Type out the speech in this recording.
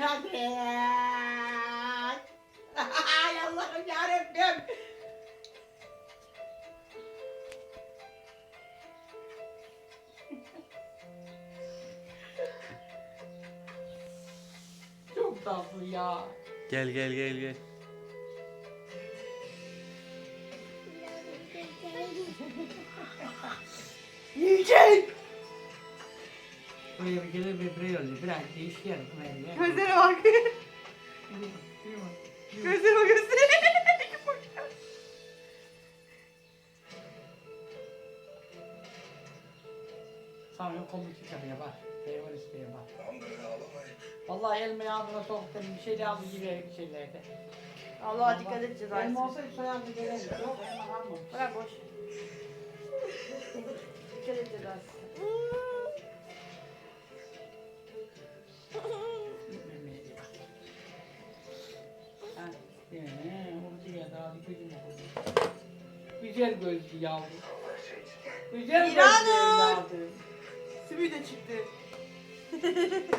Hadi. Ay Allah'ım yarabbim. Çok tatlı ya. Gel gel gel gel. Yiyecek. Buraya bir kere bir buraya oluyor. Biraz değişik yer. Buraya. Gözlere bak. Gözlere bak gözlere. Yok komik çıkarıyor bak. Peygamber istiyor bak. Vallahi elmayı ağzına soktum. Bir şey de aldı gibi şeylerde. Allah'a dikkat edeceğiz artık. Elma olsaydı soyardı gelirdi. Yok elma almamış. Bırak boş. Dikkat edeceğiz artık. Ne? Orada ya daha bir. Güzel gözlü yavrum. Güzel gözlü İranur! evladım. Sümüğü de çıktı.